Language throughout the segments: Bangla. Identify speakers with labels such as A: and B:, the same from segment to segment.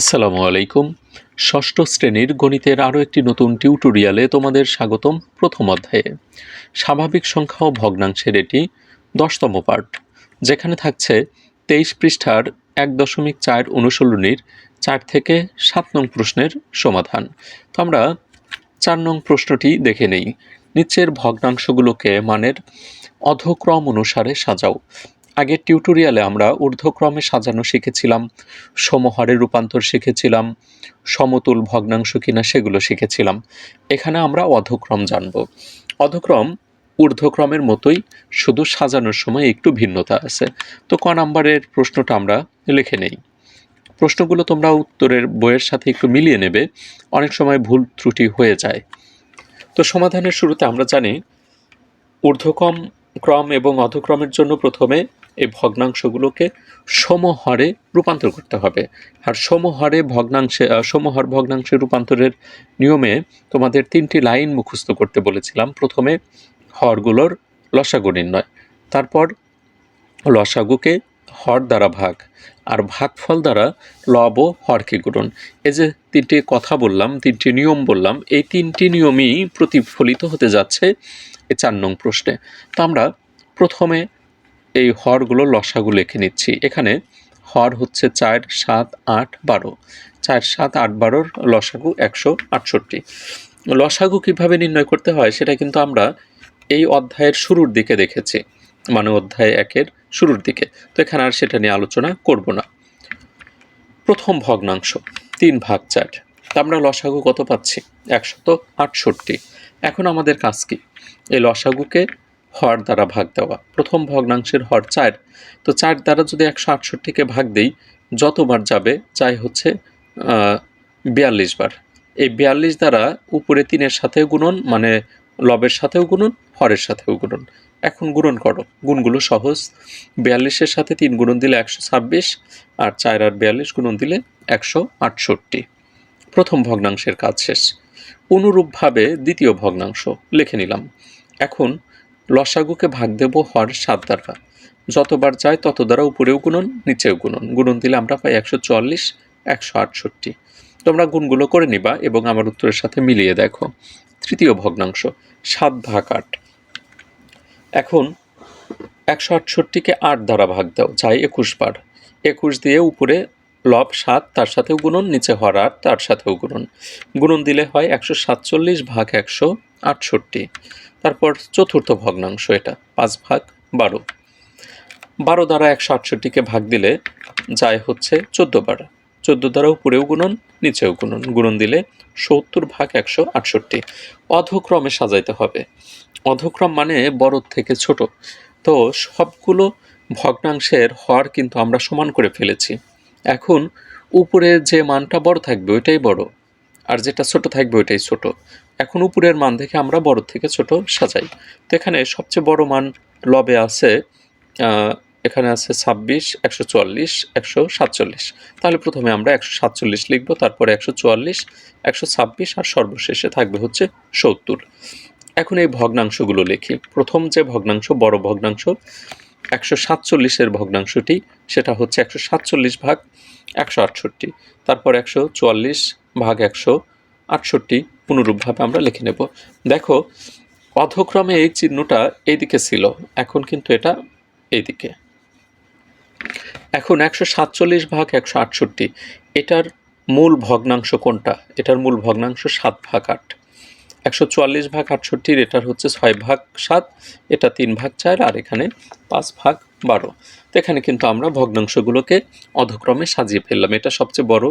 A: আসসালামু আলাইকুম। ষষ্ঠ শ্রেণির গণিতের আরও একটি নতুন টিউটোরিয়ালে তোমাদের স্বাগতম প্রথম অধ্যায়ে। স্বাভাবিক সংখ্যা ও ভগ্নাংশের এটি দশতম পার্ট যেখানে থাকছে তেইশ পৃষ্ঠার এক দশমিক চার অনুশীলনীর চার থেকে সাত নং প্রশ্নের সমাধান। তো আমরা চার নং প্রশ্নটি দেখে নেই। নিচের ভগ্নাংশগুলোকে মানের অধক্রম অনুসারে সাজাও। আগের টিউটোরিয়ালে আমরা ঊর্ধ্বক্রমে সাজানো শিখেছিলাম, সমহারে রূপান্তর শিখেছিলাম, সমতুল ভগ্নাংশ কিনা সেগুলো শিখেছিলাম। এখানে আমরা অধক্রম জানব। অধক্রম ঊর্ধ্বক্রমের মতোই শুধু সাজানোর সময় একটু ভিন্নতা আছে। তো ক নাম্বারের প্রশ্নটা আমরা লিখে নেই। প্রশ্নগুলো তোমরা উত্তরের বইয়ের সাথে একটু মিলিয়ে নেবে, অনেক সময় ভুল ত্রুটি হয়ে যায়। তো সমাধানের শুরুতে আমরা জানি, ঊর্ধ্বক্রম, ক্রম এবং অধক্রমের জন্য প্রথমে এই ভগ্নাংশগুলোকে সমহারে রূপান্তর করতে হবে। আর সমহারে ভগ্নাংশে সমহার ভগ্নাংশে রূপান্তরের নিয়মে তোমাদের তিনটি লাইন মুখস্থ করতে বলেছিলাম। প্রথমে হরগুলোর লসাগু নির্ণয়, তারপর লসাগুকে হর দ্বারা ভাগ, আর ভাগফল দ্বারা লব ও হরকে গুণন। এই যে তিনটি কথা বললাম, তিনটি নিয়ম বললাম, এই তিনটি নিয়মই প্রতিফলিত হতে যাচ্ছে এই চার নং প্রশ্নে। তো আমরা প্রথমে এই হরগুলো লসাগু লিখে নিচ্ছি। এখানে হর হচ্ছে চার, সাত, আট, বারো। চার, সাত, আট, বারোর লসাগু একশো আটষট্টি। লসাগু কীভাবে নির্ণয় করতে হয় সেটা কিন্তু আমরা এই অধ্যায়ের শুরুর দিকে দেখেছি। মানে অধ্যায় একের শুরুর দিকে। তো এখানে আর সেটা নিয়ে আলোচনা করব না। প্রথম ভগ্নাংশ, তিন ভাগ চার। আমরা লসাগু কত পাচ্ছি? একশত আটষট্টি। এখন আমাদের কাজ কি? এই লসাগুকে হর দ্বারা ভাগ দেওয়া। প্রথম ভগ্নাংশের হর চার। তো চার দ্বারা যদি একশো আটষট্টিকে ভাগ দেই, যতবার যাবে, চাই হচ্ছে বিয়াল্লিশ বার। এই বিয়াল্লিশ দ্বারা উপরে তিনের সাথেও গুণন মানে লবের সাথেও গুণন, হরের সাথেও গুণন। এখন গুণন করো। গুণগুলো সহজ। বিয়াল্লিশের সাথে তিন গুণন দিলে একশো ছাব্বিশ, আর চার আর বিয়াল্লিশ গুণন দিলে একশো আটষট্টি। প্রথম ভগ্নাংশের কাজ শেষ। অনুরূপভাবে দ্বিতীয় ভগ্নাংশ। লিখে নিলাম। এখন লসাগুকে ভাগ দেব হর সাত দ্বারা। যতবার যায় তত দ্বারা উপরেও গুণন, নিচেও গুণন। গুণন দিলে আমরা পাই একশো চল্লিশ, একশো আটষট্টি। তোমরা গুণগুলো করে নিবা এবং আমার উত্তরের সাথে মিলিয়ে দেখো। তৃতীয় ভগ্নাংশ, সাত ভাগ আট। এখন একশো আটষট্টিকে আট দ্বারা ভাগ দাও চাই একুশ বার। একুশ দিয়ে উপরে লব সাত, তার সাথেও গুণন, নিচে হর আট, তার সাথেও গুণন। গুণন দিলে হয় একশো সাতচল্লিশ ভাগ একশো আটষট্টি। তারপর চতুর্থ ভগ্নাংশ এটা, পাঁচ ভাগ বারো। বারো দ্বারা একশো আটষট্টিকে ভাগ দিলে যায় হচ্ছে চোদ্দ বার। চোদ্দ দ্বারা উপরেও গুণন, নিচেও গুণন। গুণন দিলে সত্তর ভাগ একশো আটষট্টি। অধক্রমে সাজাইতে হবে। অধক্রম মানে বড় থেকে ছোট। তো সবগুলো ভগ্নাংশের হর কিন্তু আমরা সমান করে ফেলেছি। এখন উপরে যে মানটা বড় থাকবে ওইটাই বড়, আর যেটা ছোট থাকবে ওইটাই ছোট। এখন উপরের মান থেকে আমরা বড় থেকে ছোট সাজাই। তো এখানে সবচেয়ে বড় মান লবে আছে এখানে আছে ছাব্বিশ, একশো চুয়াল্লিশ, একশো সাতচল্লিশ। তাহলে প্রথমে আমরা একশো সাতচল্লিশ লিখব, তারপরে একশো চুয়াল্লিশ, একশো ছাব্বিশ আর সর্বশেষে থাকবে হচ্ছে সত্তর। এখন এই ভগ্নাংশগুলো লিখি। প্রথম যে ভগ্নাংশ, বড় ভগ্নাংশ, একশো সাতচল্লিশের ভগ্নাংশটি, সেটা হচ্ছে একশো সাতচল্লিশ ভাগ একশো আটষট্টি, তারপর একশো চুয়াল্লিশ ভাগ একশো আটষট্টি পুনরূপভাবে আমরা লিখে নেব। দেখো, অধক্রমে এই চিহ্নটা এইদিকে ছিল, এখন কিন্তু এটা এইদিকে। এখন একশো সাতচল্লিশ ভাগ একশো আটষট্টি, এটার মূল ভগ্নাংশ কোনটা? এটার মূল ভগ্নাংশ সাত ভাগ আট। একশো চুয়াল্লিশ ভাগ আটষট্টির, এটার হচ্ছে ছয় ভাগ সাত, এটা তিন ভাগ চার, আর এখানে পাঁচ ভাগ বারো। তো এখানে কিন্তু আমরা ভগ্নাংশগুলোকে অধক্রমে সাজিয়ে ফেললাম। এটা সবচেয়ে বড়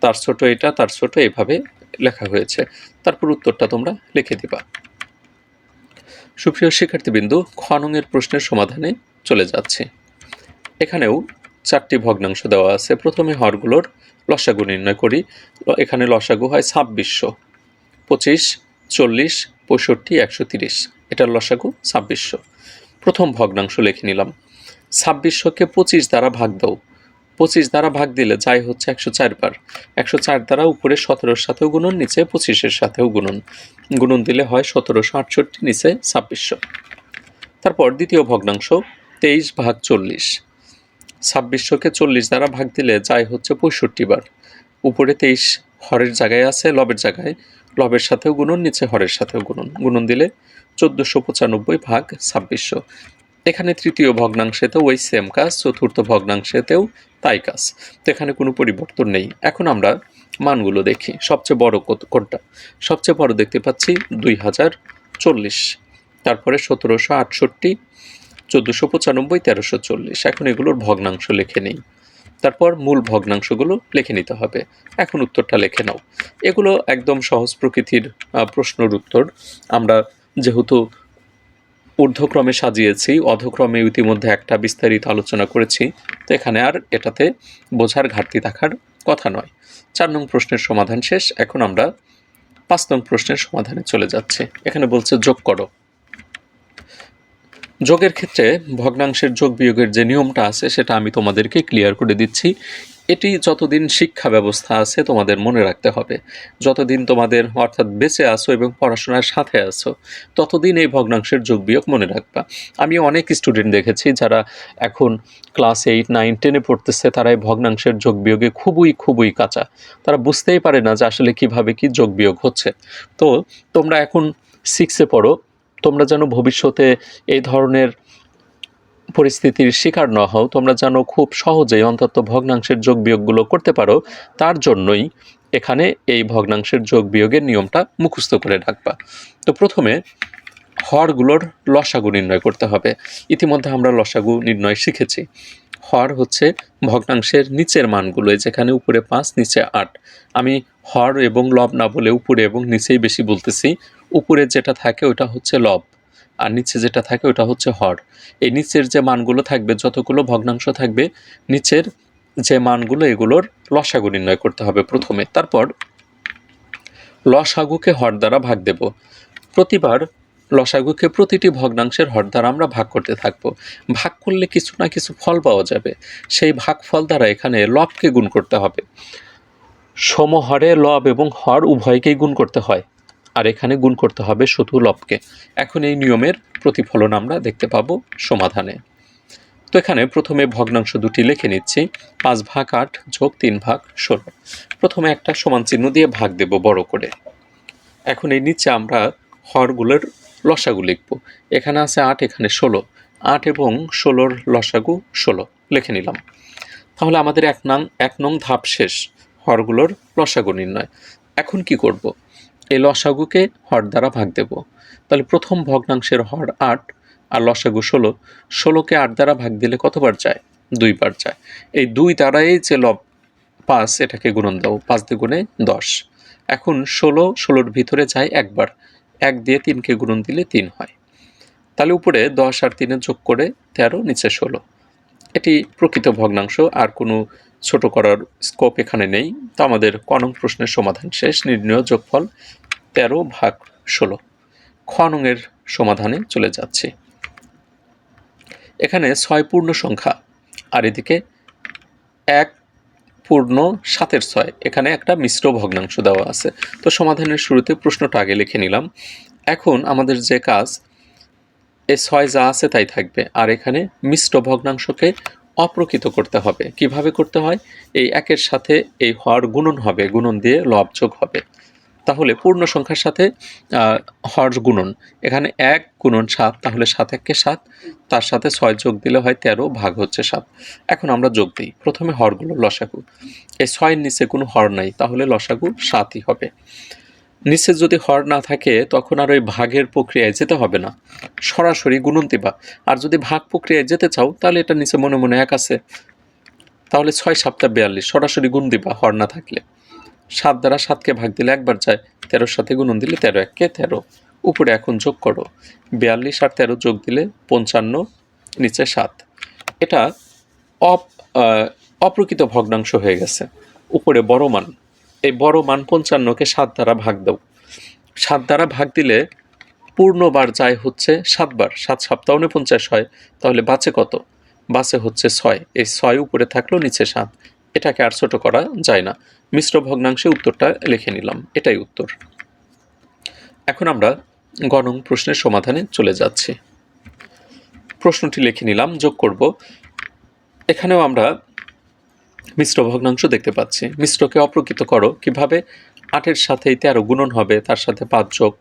A: তার ছোট এটা, তার ছোট এভাবে লেখা হয়েছে। তারপর উত্তরটা তোমরা লিখে দিবা। সুপ্রিয় শিক্ষার্থীবৃন্দু, খননের প্রশ্নের সমাধানে চলে যাচ্ছে। এখানেও চারটি ভগ্নাংশ দেওয়া আছে। প্রথমে হরগুলোর লসাগু নির্ণয় করি। এখানে লসাগু হয় ছাব্বিশশো। পঁচিশ, চল্লিশ, পঁয়ষট্টি, একশো তিরিশ। এটার লসাগু ছাব্বিশশো। প্রথম ভগ্নাংশ লিখে নিলাম। ছাব্বিশশোকে পঁচিশ দ্বারা ভাগ দাও। পঁচিশ দ্বারা ভাগ দিলে যাই হচ্ছে একশো চার বার। একশো চার দ্বারা উপরে সতেরোর সাথেও গুণন, নিচে পঁচিশের সাথেও গুণন। গুণন দিলে হয় সতেরোশো আটষট্টি, নিচে ছাব্বিশশো। তারপর দ্বিতীয় ভগ্নাংশ, তেইশ ভাগ চল্লিশ। ছাব্বিশশোকে চল্লিশ দ্বারা ভাগ দিলে যায় হচ্ছে পঁয়ষট্টি বার। উপরে তেইশ হরের জায়গায় আছে, লবের জায়গায়। লবের সাথেও গুণন, নিচে হরের সাথেও গুণন। গুণন দিলে চোদ্দোশো পঁচানব্বই ভাগ ছাব্বিশশো। এখানে তৃতীয় ভগ্নাংশেতেও ওই সেম কাজ, চতুর্থ ভগ্নাংশেতেও তাই কাজ। তো এখানে কোনো পরিবর্তন নেই। এখন আমরা মানগুলো দেখি। সবচেয়ে বড় কোনটা? সবচেয়ে বড় দেখতে পাচ্ছি দুই হাজার চল্লিশ। তারপরে সতেরোশো আটষট্টি, চোদ্দোশো পঁচানব্বই, তেরোশো চল্লিশ। এখন এগুলোর ভগ্নাংশ লেখে নেই। তারপর মূল ভগ্নাংশগুলো লিখে নিতে হবে। এখন উত্তরটা লিখে নাও। এগুলো একদম সহজ প্রকৃতির প্রশ্নের উত্তর। আমরা যেহেতু ঊর্ধ্বক্রমে সাজিয়েছি, অধক্রমে ইতিমধ্যে একটা বিস্তারিত আলোচনা করেছি। তো এখানে আর এটাতে বোঝার ঘাটতি থাকার কথা নয়। চার নং প্রশ্নের সমাধান শেষ, এখন আমরা পাঁচ নং প্রশ্নের সমাধানে চলে যাচ্ছি। এখানে বলছে যোগ করো। যোগের ক্ষেত্রে ভগ্নাংশের যোগ বিয়োগের যে নিয়মটা আছে, সেটা আমি তোমাদেরকে ক্লিয়ার করে দিচ্ছি। এটি যতদিন শিক্ষা ব্যবস্থা আছে তোমাদের মনে রাখতে হবে। যতদিন তোমাদের অর্থাৎ বেঁচে আছো এবং পড়াশোনার সাথে আছো, ততদিন এই ভগ্নাংশের যোগ বিয়োগ মনে রাখবা। আমি অনেক স্টুডেন্ট দেখেছি যারা এখন ক্লাস এইট নাইন টেনে পড়তেছে, তারা এই ভগ্নাংশের যোগ বিয়োগে খুবই খুবই কাঁচা। তারা বুঝতেই পারে না যে আসলে কীভাবে কি যোগ বিয়োগ হচ্ছে। তো তোমরা এখন সিক্সে পড়ো, তোমরা যেন ভবিষ্যতে এই ধরনের পরিস্থিতির শিকার না হও, তোমরা যেন খুব সহজেই অন্তত ভগ্নাংশের যোগ বিয়োগগুলো করতে পারো, তার জন্যই এখানে এই ভগ্নাংশের যোগ বিয়োগের নিয়মটা মুখস্থ করে রাখবা। তো প্রথমে হরগুলোর লসাগু নির্ণয় করতে হবে। ইতিমধ্যে আমরা লসাগু নির্ণয় শিখেছি। হর হচ্ছে ভগ্নাংশের নিচের মানগুলো যেখানে উপরে পাঁচ, নিচে আট। আমি হর এবং লব না বলে উপরে এবং নিচেই বেশি বলতেছি। উপরে যেটা থাকে ওটা হচ্ছে লব। আর নিচে যেটা থাকে ওটা হচ্ছে হর। এই নিচের যে মানগুলো থাকবে, যতগুলো ভগ্নাংশ থাকবে, নিচের যে মানগুলো, এগুলোর লসাগু নির্ণয় করতে হবে প্রথমে। তারপর লসাগুকে হর দ্বারা ভাগ দেব। প্রতিবার লসাগুকে প্রতিটি ভগ্নাংশের হর দ্বারা আমরা ভাগ করতে থাকব। ভাগ করলে কিছু না কিছু ফল পাওয়া যাবে। সেই ভাগ ফল দ্বারা এখানে লবকে গুণ করতে হবে। সমহরে লব এবং হর উভয়কেই গুণ করতে হয়। আর এখানে গুণ করতে হবে শুধু লবকে। এখন এই নিয়মের প্রতিফলন আমরা দেখতে পাবো সমাধানে। তো এখানে প্রথমে ভগ্নাংশ দুটি লিখে নিচ্ছি, পাঁচ ভাগ আট যোগ তিন ভাগ ষোলো। প্রথমে একটা সমান চিহ্ন দিয়ে ভাগ দেব বড় করে। এখন এই নিচে আমরা হরগুলোর লসাগু লিখব। এখানে আছে আট, এখানে ষোলো। আট এবং ষোলোর লসাগু ষোলো। লিখে নিলাম। তাহলে আমাদের এক নং এক নং ধাপ শেষ। হরগুলোর লসাগু নির্ণয়। এখন কি করব? এই লসাগুকে হর দ্বারা ভাগ দেব। তাহলে প্রথম ভগ্নাংশের হর আট আর লসাগু ষোলো, ষোলোকে আট দ্বারা ভাগ দিলে কতবার যায়? দুইবার যায়। এই দুই দ্বারাই যে লব পাঁচ, এটাকে গুণন দাও, পাঁচ দ্বিগুণে দশ। এখন ষোলো, ষোলোর ভিতরে যায় একবার। এক দিয়ে তিনকে গুণন দিলে তিন হয়। তাহলে উপরে দশ আর তিনে যোগ করে তেরো, নিচে ষোলো। এটি প্রকৃত ভগ্নাংশ, আর কোনো ছোট করার স্কোপ এখানে নেই। তো আমাদের কনং প্রশ্নের সমাধান শেষ। নির্ণয় যোগফল তেরো ভাগ ষোলো। খনংয়ের সমাধানে চলে যাচ্ছি। এখানে ছয় পূর্ণ সংখ্যা, আর এদিকে এক পূর্ণ সাতের ছয়। এখানে একটা মিশ্র ভগ্নাংশ দেওয়া আছে। তো সমাধানের শুরুতে প্রশ্নটা আগে লিখে নিলাম। এখন আমাদের যে কাজ এই ছয় যা আছে তাই থাকবে, আর এখানে মিশ্র ভগ্নাংশকে অপ্রকৃত করতে হবে। কীভাবে করতে হয়? এই একের সাথে এই হর গুণন হবে, গুণন দিয়ে লব হবে। তাহলে পূর্ণ সংখ্যার সাথে হর গুণন। এখানে এক গুণন সাত, তাহলে সাত একে সাত, তার সাথে ছয় যোগ দিলে হয় তেরো, ভাগ হচ্ছে সাত। এখন আমরা যোগ দিই। প্রথমে হরগুলো লসাগু। এই ছয়ের নিচে কোনো হর নাই, তাহলে লসাগু সাতই হবে। নিচে যদি হর না থাকে, তখন আর ওই ভাগের প্রক্রিয়ায় যেতে হবে না। সরাসরি গুণন দিবা। আর যদি ভাগ প্রক্রিয়ায় যেতে চাও, তাহলে এটা নিচে মনে মনে এক আছে। তাহলে ছয় সাতটা বিয়াল্লিশ, সরাসরি গুণ দিবা হর না থাকলে। সাত দ্বারা সাতকে ভাগ দিলে একবার যায়, তেরোর সাথে গুণন দিলে তেরো এককে তেরো। উপরে এখন যোগ করো। বিয়াল্লিশ আর তেরো যোগ দিলে পঞ্চান্ন, নিচে সাত। এটা অপ অপ্রকৃত ভগ্নাংশ হয়ে গেছে। উপরে বড় মান। এই বড় মান পঞ্চান্নকে সাত দ্বারা ভাগ দাও। সাত দ্বারা ভাগ দিলে পূর্ণবার যায় হচ্ছে সাতবার। সাত সপ্তাহ পঞ্চাশ হয়, তাহলে বাঁচে কত? বাসে হচ্ছে ছয়। এই ছয় উপরে থাকল নিচে সাত। এটাকে আর ছোট করা যায় না। মিশ্র ভগ্নাংশে উত্তরটা লিখে নিলাম, এটাই উত্তর। এখন আমরা গণং প্রশ্নের সমাধানে চলে যাচ্ছি। প্রশ্নটি লিখে নিলাম, যোগ করব। এখানেও আমরা মিশ্র ভগ্নাংশ দেখতে পাচ্ছি। মিশ্রকে অপ্রকৃত করো, কীভাবে? আটের সাথে তেরো গুণন হবে, তার সাথে পাঁচ যোগ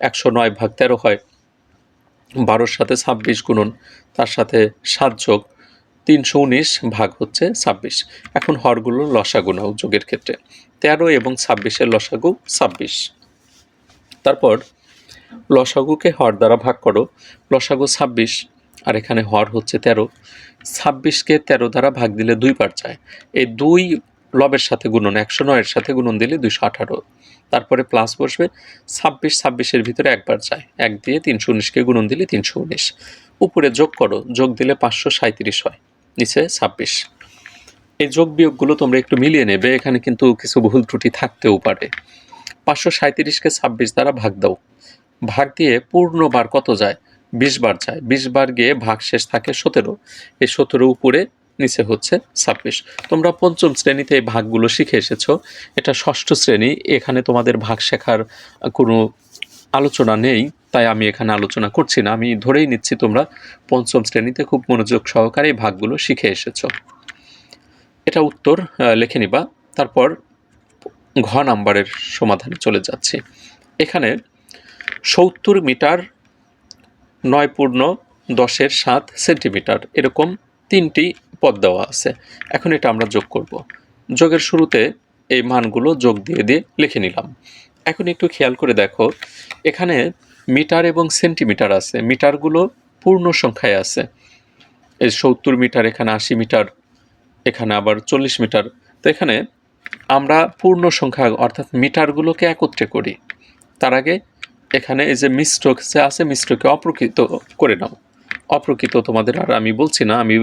A: একশো নয় ভাগ তেরো হয়। বারোর সাথে ছাব্বিশ গুণন, তার সাথে সাত যোগ তিনশো উনিশ ভাগ হচ্ছে ছাব্বিশ। এখন হরগুলো লসাগু নাও যোগের ক্ষেত্রে। তেরো এবং ছাব্বিশের লসাগু ছাব্বিশ। তারপর লসাগুকে হর দ্বারা ভাগ করো। লসাগু ছাব্বিশ, আর এখানে হর হচ্ছে তেরো। ছাব্বিশকে তেরো দ্বারা ভাগ দিলে দুই পার যায় এই দুই লবের সাথে গুণন, একশো নয়ের সাথে গুণন দিলে দুইশো আঠারো। তারপরে প্লাস বসবে, ছাব্বিশ ছাব্বিশের ভিতরে একবার যায় এক দিয়ে তিনশো উনিশকে গুণন দিলে তিনশো উনিশ। উপরে যোগ করো, যোগ দিলে পাঁচশো সাঁত্রিশ হয়। নিচে ছাব্বিশ। এই যোগ বিয়োগগুলো তোমরা একটু মিলিয়ে নেবে, এখানে কিন্তু কিছু ভুল ত্রুটি থাকতেও পারে। পাঁচশো সাঁত্রিশকে ছাব্বিশ দ্বারা ভাগ দাও। ভাগ দিয়ে পূর্ণবার কত যায়? বিশ বার যায়। বিশ বার গিয়ে ভাগ শেষ থাকে সতেরো। এই সতেরো উপরে, নিচে হচ্ছে ছাব্বিশ। তোমরা পঞ্চম শ্রেণীতে এই ভাগগুলো শিখে এসেছ। এটা ষষ্ঠ শ্রেণি। এখানে তোমাদের ভাগ শেখার কোনো আলোচনা নেই। তাই আমি এখানে আলোচনা করছি না। আমি ধরেই নিচ্ছি তোমরা পঞ্চম শ্রেণীতে খুব মনোযোগ সহকারে ভাগগুলো শিখে এসেছ। এটা উত্তর লিখে নিবা। তারপর ঘ নাম্বারের সমাধানে চলে যাচ্ছি। এখানে সত্তর মিটার নয় পূর্ণ দশের সাত সেন্টিমিটার এরকম তিনটি পদ দেওয়া আছে। এখন এটা আমরা যোগ করব। যোগের শুরুতে এই মানগুলো যোগ দিয়ে দিয়ে লিখে নিলাম। এখন একটু খেয়াল করে দেখো, এখানে মিটার এবং সেন্টিমিটার আছে। মিটারগুলো পূর্ণ সংখ্যায় আছে। এই সত্তর মিটার, এখানে আশি মিটার, এখানে আবার চল্লিশ মিটার। তো এখানে আমরা পূর্ণ সংখ্যা, অর্থাৎ মিটারগুলোকে একত্রে করি। তার আগে এখানে এই যে মিশ্র যে আছে মিশ্রকে অপ্রকৃত করে নাও। অপ্রকৃত তোমাদের আর আমি বলছি না, আমি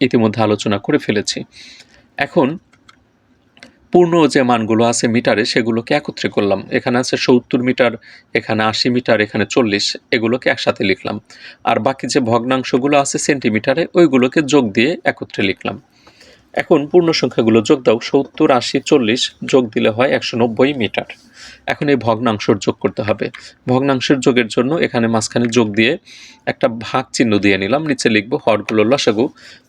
A: ইতিমধ্যে আলোচনা করে ফেলেছি। এখন পূর্ণ যে মানগুলো আছে মিটারে, সেগুলোকে একত্রে করলাম। এখানে আছে সত্তর মিটার, এখানে আশি মিটার, এখানে চল্লিশ, এগুলোকে একসাথে লিখলাম। আর বাকি যে ভগ্নাংশগুলো আছে সেন্টিমিটারে, ওইগুলোকে যোগ দিয়ে একত্রে লিখলাম। এখন পূর্ণ সংখ্যাগুলো যোগ দাও, সত্তর, আশি, চল্লিশ, যোগ দিলে হয় একশো নব্বই মিটার। এখন এই ভগ্নাংশর যোগ করতে হবে। ভগ্নাংশের যোগের জন্য এখানে মাঝখানে যোগ দিয়ে একটা ভাগ চিহ্ন দিয়ে নিলাম। নিচে লিখব হরগুলোর লসাগু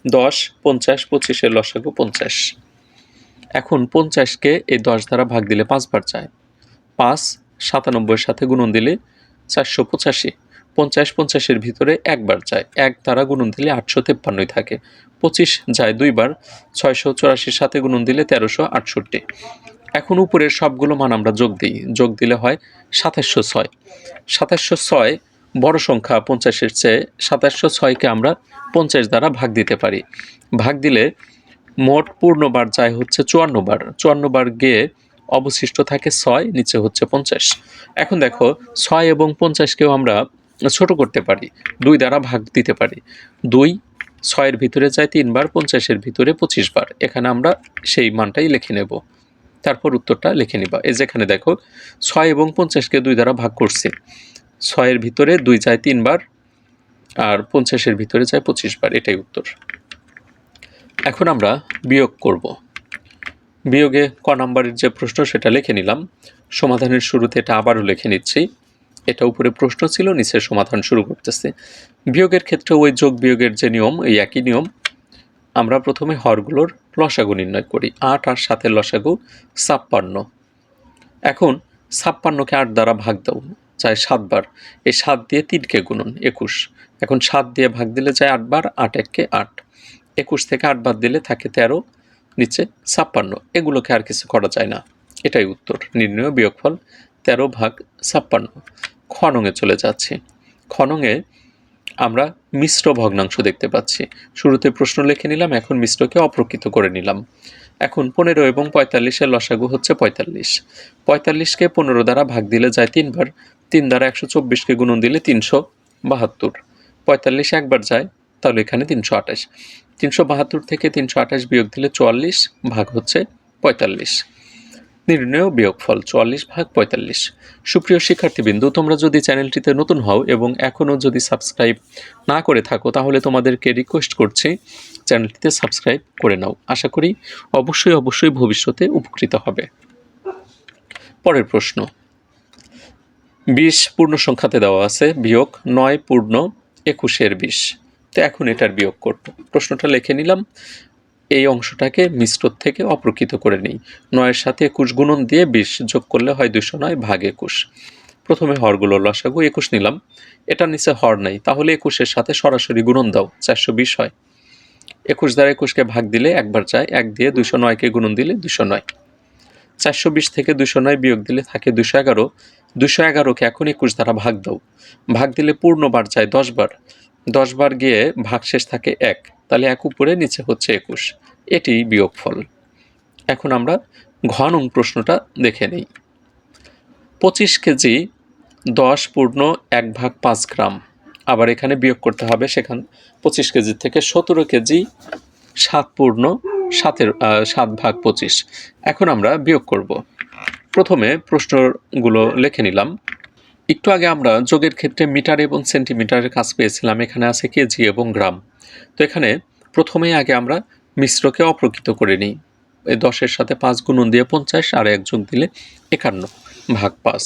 A: দশ, পঞ্চাশ, পঁচিশের লসাগু পঞ্চাশ। এখন পঞ্চাশকে এই দশ দ্বারা ভাগ দিলে পাঁচবার যায় পাঁচ, সাতানব্বইয়ের সাথে গুণন দিলে চারশো পঁচাশি। পঞ্চাশ পঞ্চাশের ভিতরে একবার যায় এক দ্বারা গুণন দিলে আটশো তেপ্পান্নই থাকে। পঁচিশ যায় দুইবার, ছয়শো চুরাশির সাথে গুণন দিলে তেরোশো আটষট্টি। এখন উপরের সবগুলো মান আমরা যোগ দিই। যোগ দিলে হয় সাতাশশো ছয়। সাতাশশো ছয় বড় সংখ্যা পঞ্চাশের চেয়ে সাতাশশো ছয়কে আমরা পঞ্চাশ দ্বারা ভাগ দিতে পারি। ভাগ দিলে মোট পূর্ণবার যায় হচ্ছে চুয়ান্ন বার। চুয়ান্ন বার গিয়ে অবশিষ্ট থাকে ছয়, নিচে হচ্ছে পঞ্চাশ। এখন দেখো, ছয় এবং পঞ্চাশকেও আমরা ছোট করতে পারি, দুই দ্বারা ভাগ দিতে পারি। দুই ছয়ের ভিতরে যায় তিনবার পঞ্চাশের ভিতরে পঁচিশ বার। এখানে আমরা সেই মানটাই লিখে নেব। তারপর উত্তরটা লিখে নিবা। এই যেখানে দেখো, ছয় এবং পঞ্চাশকে দুই দ্বারা ভাগ করছে। ছয়ের ভিতরে দুই যায় তিনবার আর পঞ্চাশের ভিতরে যায় পঁচিশ বার। এটাই উত্তর। এখন আমরা বিয়োগ করব। বিয়োগে ক নাম্বারের যে প্রশ্ন, সেটা লিখে নিলাম। সমাধানের শুরুতে এটা আবারও লিখে নিচ্ছি। এটা উপরে প্রশ্ন ছিল, নিচে সমাধান শুরু করতেছে। বিয়োগের ক্ষেত্রে ওই যোগ বিয়োগের যে নিয়ম, এই একই নিয়ম, আমরা প্রথমে হরগুলোর লসাগু নির্ণয় করি। আট আর সাতের লসাগু ছাপ্পান্ন। এখন ছাপ্পান্নকে আট দ্বারা ভাগ দাও, চাই সাতবার এই সাত দিয়ে তিনকে গুণন, একুশ। এখন সাত দিয়ে ভাগ দিলে যায় আটবার আট এককে আট। একুশ থেকে আট বাদ দিলে থাকে তেরো, নিচে ছাপ্পান্ন। এগুলোকে আর কিছু করা যায় না। এটাই উত্তর। নির্ণয় বিয়োগফল তেরো ভাগ ছাপ্পান্ন। খনঙে চলে যাচ্ছে। খনঙে আমরা মিশ্র ভগ্নাংশ দেখতে পাচ্ছি। শুরুতে প্রশ্ন লিখে নিলাম, এখন মিশ্রকে অপ্রকৃত করে নিলাম। এখন পনেরো এবং পঁয়তাল্লিশের লসাগু হচ্ছে পঁয়তাল্লিশ। পঁয়তাল্লিশকে পনেরো দ্বারা ভাগ দিলে যায় তিনবার। তিন দ্বারা একশো চব্বিশকে গুণন দিলে তিনশো বাহাত্তর। পঁয়তাল্লিশ একবার যায়, তাহলে এখানে তিনশো আঠাশ। তিনশো বাহাত্তর থেকে তিনশো আঠাশ বিয়োগ দিলে চুয়াল্লিশ ভাগ হচ্ছে পঁয়তাল্লিশ। নির্ণয় বিয়োগফল, চুয়াল্লিশ ভাগ পঁয়তাল্লিশ। সুপ্রিয় শিক্ষার্থীবৃন্দু, তোমরা যদি চ্যানেলটিতে নতুন হও এবং এখনও যদি সাবস্ক্রাইব না করে থাকো, তাহলে তোমাদেরকে রিকোয়েস্ট করছি চ্যানেলটিতে সাবস্ক্রাইব করে নাও। আশা করি অবশ্যই অবশ্যই ভবিষ্যতে উপকৃত হবে। পরের প্রশ্ন। বিশ পূর্ণ সংখ্যাতে দেওয়া আছে বিয়োগ নয় পূর্ণ একুশের বিশ। তো এখন এটার বিয়োগ করব। প্রশ্নটা লিখে নিলাম, এই অংশটাকে মিশ্র থেকে অপ্রকৃত করে নিই। নয়ের সাথে একুশ গুণন দিয়ে বিশ যোগ করলে হয় দুশো নয় ভাগ একুশ। প্রথমে হরগুলো লসাগু, একুশ নিলাম। এটা নিচে হর নাই, তাহলে একুশের সাথে সরাসরি গুণন দাও, চারশো বিশ হয়। একুশ দ্বারা একুশকে ভাগ দিলে একবার যায় এক দিয়ে দুশো নয়কে গুণন দিলে দুশো নয়। চারশো বিশ থেকে দুশো নয় বিয়োগ দিলে থাকে দুশো এগারো। দুশো এগারোকে এখন একুশ দ্বারা ভাগ দাও। ভাগ দিলে পূর্ণবার চায় দশ বার। দশ বার গিয়ে ভাগ শেষ থাকে এক, তাহলে এক উপরে, নিচে হচ্ছে একুশ। এটি বিয়োগফল। এখন আমরা ঘ নং প্রশ্নটা দেখে নিই। পঁচিশ কেজি দশ পূর্ণ এক ভাগ পাঁচ গ্রাম। আবার এখানে বিয়োগ করতে হবে, সেখান পঁচিশ কেজি থেকে সতেরো কেজি সাত পূর্ণ সাতের সাত ভাগ পঁচিশ। এখন আমরা বিয়োগ করব। প্রথমে প্রশ্নগুলো লিখে নিলাম। একটু আগে আমরা যোগের ক্ষেত্রে মিটার এবং সেন্টিমিটারের কাজ পেয়েছিলাম। এখানে আছে কেজি এবং গ্রাম। তো এখানে প্রথমেই আগে আমরা মিশ্রকে অপ্রকৃত করে নিই। দশের সাথে পাঁচ গুণন দিয়ে পঞ্চাশ আর এক যোগ দিলে একান্ন ভাগ পাঁচ।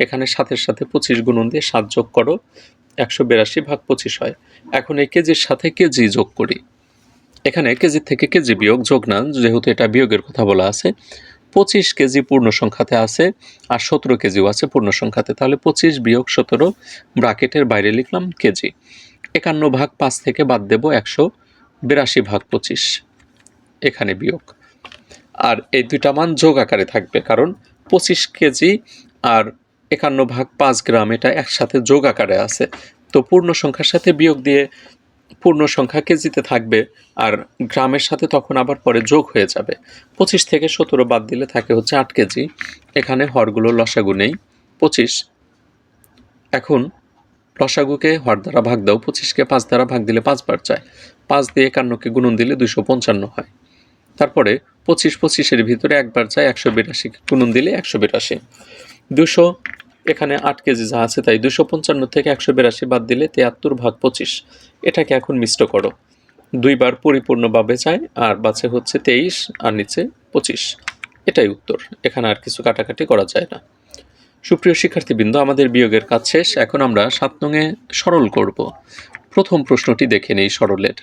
A: এখানে সাতের সাথে পঁচিশ গুণন দিয়ে সাত যোগ করো, একশো বিরাশি ভাগ পঁচিশ হয়। এখন এই কেজির সাথে কেজি যোগ করি। এখানে কেজির থেকে কেজি বিয়োগ যোগ না, যেহেতু এটা বিয়োগের কথা বলা আছে। পঁচিশ কেজি পূর্ণ সংখ্যাতে আছে আর সতেরো কেজিও আছে পূর্ণ সংখ্যাতে তাহলে পঁচিশ বিয়োগ সতেরো ব্রাকেটের বাইরে লিখলাম কেজি। একান্ন ভাগ পাঁচ থেকে বাদ দেব একশো বিরাশি ভাগ পঁচিশ। এখানে বিয়োগ। আর এই দুইটা মান যোগ আকারে থাকবে কারণ পঁচিশ কেজি আর একান্ন ভাগ পাঁচ গ্রাম এটা একসাথে যোগ আকারে আছে। তো পূর্ণ সংখ্যার সাথে বিয়োগ দিয়ে পূর্ণ সংখ্যা কেজিতে থাকবে, আর গ্রামের সাথে তখন আবার পরে যোগ হয়ে যাবে। পঁচিশ থেকে সতেরো বাদ দিলে থাকে হচ্ছে আট কেজি। এখানে হরগুলো লসাগু নেই। পঁচিশ। এখন লসাগুকে হর দ্বারা ভাগ দাও। পঁচিশকে পাঁচ দ্বারা ভাগ দিলে পাঁচবার চায়। পাঁচ দিয়ে একান্নকে গুণন দিলে দুশো পঞ্চান্ন হয়। তারপরে পঁচিশ পঁচিশের ভিতরে একবার চায় একশো বিরাশিকে গুণন দিলে একশো বিরাশি। দুশো এখানে আট কেজি যা আছে তাই দুশো পঞ্চান্ন থেকে একশো বিরাশি বাদ দিলে তিয়াত্তর ভাগ পঁচিশ। এটাকে এখন মিষ্ট করো। দুইবার পরিপূর্ণভাবে যায় আর বাঁচে হচ্ছে তেইশ, আর নিচে পঁচিশ। এটাই উত্তর। এখানে আর কিছু কাটাকাটি করা যায় না। সুপ্রিয় শিক্ষার্থীবৃন্দ, আমাদের বিয়োগের কাজ শেষ। এখন আমরা সাত নঙে সরল করব। প্রথম প্রশ্নটি দেখে নেই সরলের।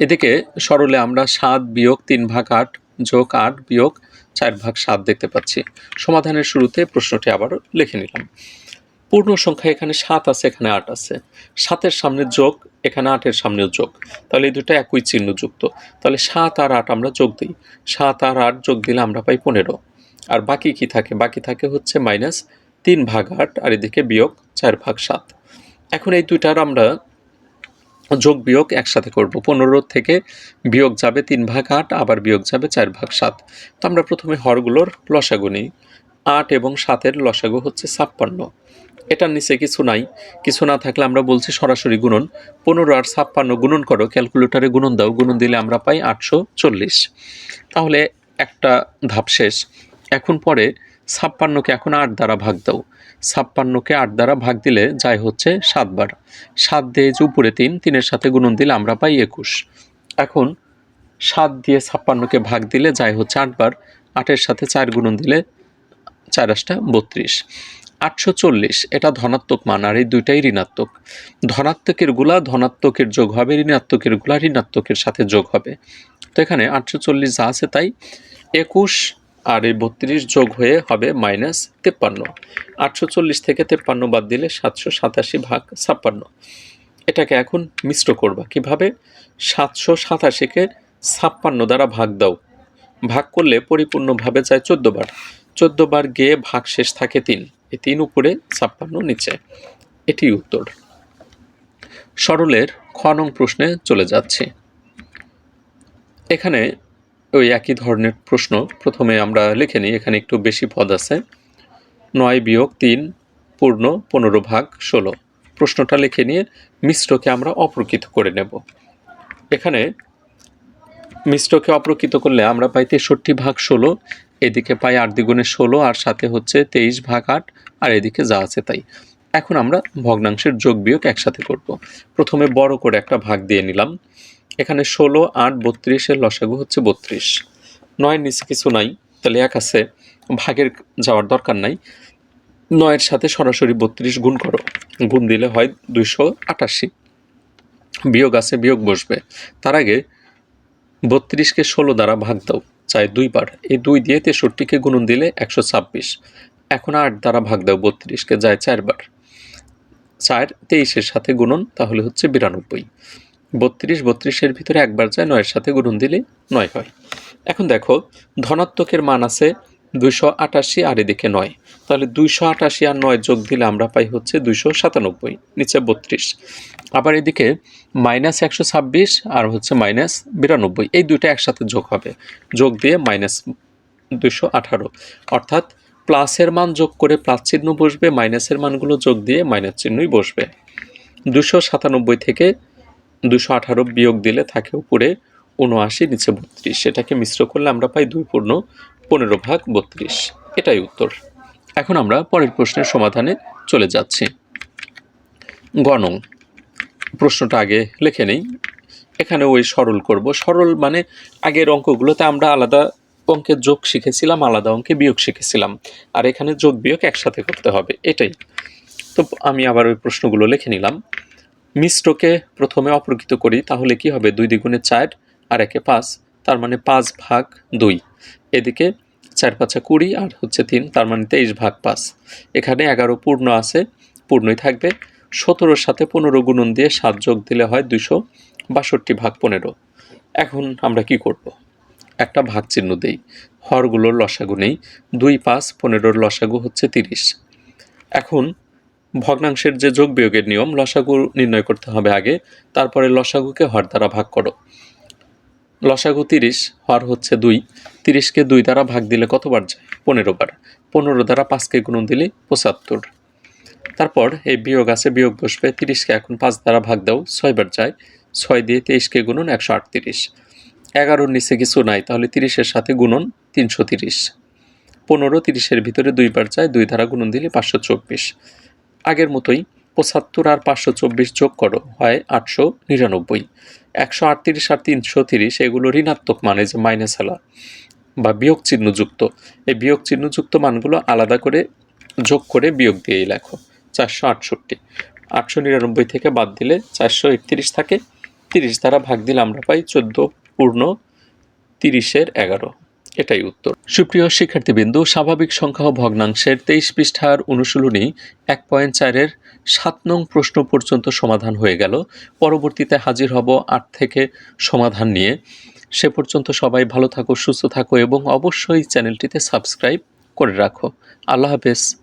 A: এদিকে সরলে আমরা সাত বিয়োগ তিন ভাগ আট যোগ আট বিয়োগ চার ভাগ সাত দেখতে পাচ্ছি। সমাধানের শুরুতে প্রশ্নটি আবার লিখে নিলাম। পূর্ণ সংখ্যা এখানে সাত আছে, এখানে আট আছে। সাতের সামনে যোগ, এখানে আটের সামনেও যোগ। তাহলে এই দুটো একই চিহ্নযুক্ত তাহলে সাত আর আট আমরা যোগ দিই। সাত আর আট যোগ দিলে আমরা পাই পনেরো। আর বাকি কি থাকে? বাকি থাকে হচ্ছে মাইনাস তিন ভাগ আট, আর এদিকে বিয়োগ চার ভাগ সাত। এখন এই দুইটার আমরা যোগ বিয়োগ একসাথে করব। পনেরো থেকে বিয়োগ যাবে তিন ভাগ আট, আবার বিয়োগ যাবে চার ভাগ সাত। তো আমরা প্রথমে হরগুলোর লসাগু নিই। আট এবং সাতের লসাগু হচ্ছে ছাপ্পান্ন। এটার নিচে কিছু নাই। কিছু না থাকলে আমরা বলছি সরাসরি গুণন। পনেরো আর ছাপ্পান্ন গুণন করো, ক্যালকুলেটরে গুণন দাও। গুণন দিলে আমরা পাই আটশো চল্লিশ। তাহলে একটা ধাপ শেষ। এখন পরে ছাপ্পান্নকে এখন আট দ্বারা ভাগ দাও। ছাপ্পান্নকে আট দ্বারা ভাগ দিলে যায় হচ্ছে সাতবার। সাত দিয়ে যে উপরে তিন, তিনের সাথে গুণন দিলে আমরা পাই একুশ। এখন সাত দিয়ে ছাপ্পান্নকে ভাগ দিলে যায় হচ্ছে আটবার, আটের সাথে চার গুণন দিলে চার আটটা বত্রিশ। আটশো চল্লিশ, এটা ধনাত্মক মান, আর এই দুইটাই ঋণাত্মক। ধনাত্মকেরগুলা ধনাত্মকের যোগ হবে, ঋণাত্মকেরগুলা ঋণাত্মকের সাথে যোগ হবে। তো এখানে আটশো চল্লিশ যা আছে তাই, একুশ আর এই বত্রিশ যোগ হয়ে হবে মাইনাস তেপ্পান্ন। আটশো চল্লিশ থেকে তেপ্পান্ন বাদ দিলে সাতশো সাতাশি ভাগ ছাপ্পান্ন। এটাকে এখন মিশ্র করবা। কীভাবে? সাতশো সাতাশিকে ছাপ্পান্ন দ্বারা ভাগ দাও। ভাগ করলে পরিপূর্ণভাবে যায় চোদ্দ বার। গিয়ে ভাগ শেষ থাকে তিন। এই তিন উপরে, ছাপ্পান্ন নিচে। এটি উত্তর। সরলের খ নং প্রশ্নে চলে যাচ্ছে। এখানে ওই একই ধরনের প্রশ্ন প্রথমে আমরা লিখে নিই, এখানে একটু বেশি পদ আছে। নয় বিয়োগ তিন, পূর্ণ পনেরো ভাগ ষোলো। প্রশ্নটা লিখে নিয়ে মিশ্রকে আমরা অপ্রকৃত করে নেব। এখানে মিশ্রকে অপ্রকৃত করলে আমরা পাই তেষট্টি ভাগ ষোলো, এদিকে পাই আট দ্বিগুণে ষোলো, আর সাথে হচ্ছে তেইশ ভাগ আট, আর এদিকে যা আছে তাই। এখন আমরা ভগ্নাংশের যোগ বিয়োগ একসাথে করব। প্রথমে বড় করে একটা ভাগ দিয়ে নিলাম। এখানে ষোলো, আট, বত্রিশের লসাগু হচ্ছে বত্রিশ। নয়ের নিচে কিছু নাই, তাহলে এক আছে, ভাগের যাওয়ার দরকার নাই। নয়ের সাথে সরাসরি বত্রিশ গুণ করো, গুণ দিলে হয় দুইশো আটাশি। বিয়োগ আছে, বিয়োগ বসবে। তার আগে বত্রিশকে ষোলো দ্বারা ভাগ দাও, চাই দুইবার এই দুই দিয়ে তেষট্টিকে গুণন দিলে একশো ছাব্বিশ। এখন আট দ্বারা ভাগ দাও বত্রিশকে, যায় চারবার চার, তেইশের সাথে গুণন, তাহলে হচ্ছে বিরানব্বই। বত্রিশ বত্রিশের ভিতরে একবার যায় নয়ের সাথে গুণন দিলে নয় হয়। এখন দেখো, ধনাত্মকের মান আছে দুইশো আটাশি আর এদিকে নয়। তাহলে দুইশো আটাশি আর নয় যোগ দিলে আমরা পাই হচ্ছে দুইশো সাতানব্বই, নিচে বত্রিশ। আবার এদিকে মাইনাস একশো ছাব্বিশ আর হচ্ছে মাইনাস বিরানব্বই, এই দুইটা একসাথে যোগ হবে। যোগ দিয়ে মাইনাস দুইশো আঠারো। অর্থাৎ প্লাসের মান যোগ করে প্লাস চিহ্ন বসবে, মাইনাসের মানগুলো যোগ দিয়ে মাইনাস চিহ্নই বসবে। দুশো সাতানব্বই থেকে দুশো আঠারো বিয়োগ দিলে থাকে উপরে উনআশি নিচে বত্রিশ। সেটাকে মিশ্র করলে আমরা পাই দুই পূর্ণ পনেরো ভাগ বত্রিশ। এটাই উত্তর। এখন আমরা পরের প্রশ্নের সমাধানে চলে যাচ্ছি। গণং। প্রশ্নটা আগে লিখে নেই। এখানে ওই সরল করব। সরল মানে আগের অঙ্কগুলোতে আমরা আলাদা অঙ্কের যোগ শিখেছিলাম, আলাদা অঙ্কে বিয়োগ শিখেছিলাম। আর এখানে যোগ বিয়োগ একসাথে করতে হবে। এটাই। তো আমি আবার ওই প্রশ্নগুলো লিখে নিলাম। মিশ্রকে প্রথমে অপ্রকৃত করি, তাহলে কি হবে? দুই দ্বিগুণে চার আর একে পাঁচ, তার মানে পাঁচ ভাগ দুই। এদিকে চার পাঁচা কুড়ি আর হচ্ছে তিন, তার মানে তেইশ ভাগ পাঁচ। এখানে এগারো পূর্ণ আছে, পূর্ণই থাকবে। সতেরোর সাথে পনেরো গুণন দিয়ে সাত যোগ দিলে হয় দুশো বাষট্টি ভাগ পনেরো। এখন আমরা কি করব? একটা ভাগ চিহ্ন দেই। হরগুলোর লসাগু নেই, দুই পাঁচ পনেরোর লসাগু হচ্ছে তিরিশ। এখন ভগ্নাংশের যে যোগ বিয়োগের নিয়ম, লসাগু নির্ণয় করতে হবে আগে, তারপরে লসাগুকে হর দ্বারা ভাগ করো। লসাগু তিরিশ, হর হচ্ছে দুই। তিরিশকে দুই দ্বারা ভাগ দিলে কতবার যায়? পনেরো বার পনেরো দ্বারা পাঁচকে গুণন দিলে পঁচাত্তর। তারপর এই বিয়োগ আছে, বিয়োগ বসবে, তিরিশকে এখন পাঁচ দ্বারা ভাগ দাও, ছয়বার যায়। ছয় দিয়ে তেইশকে গুণন একশো আটত্রিশ। এগারোর নিচে কিছু নাই, তাহলে তিরিশের সাথে গুণন তিনশো তিরিশ। পনেরো তিরিশের ভিতরে দুইবার যায়, দুই দ্বারা গুণন দিলে পাঁচশো চব্বিশ। আগের মতোই পঁচাত্তর আর পাঁচশো চব্বিশ যোগ করো, হয় আটশো নিরানব্বই। একশো আটত্রিশ আর তিনশো তিরিশ, এগুলো ঋণাত্মক মানে যে মাইনাস আলা বা বিয়োগ চিহ্নযুক্ত। এই বিয়োগ চিহ্নযুক্ত মানগুলো আলাদা করে যোগ করে বিয়োগ দিয়েই লেখো, চারশো আটষট্টি। আটশো নিরানব্বই থেকে বাদ দিলে চারশো একত্রিশ থাকে। তিরিশ দ্বারা ভাগ দিলে আমরা পাই চোদ্দ পূর্ণ তিরিশের এগারো। এটাই উত্তর। সুপ্রিয় শিক্ষার্থীবৃন্দু, স্বাভাবিক সংখ্যা ও ভগ্নাংশের তেইশ পৃষ্ঠার অনুশীলনী এক পয়েন্ট চারের সাত নং প্রশ্ন পর্যন্ত সমাধান হয়ে গেল। পরবর্তীতে হাজির হব আট থেকে সমাধান নিয়ে। সে পর্যন্ত সবাই ভালো থাকো, সুস্থ থাকো এবং অবশ্যই চ্যানেলটিতে সাবস্ক্রাইব করে রাখো। আল্লাহ হাফেজ।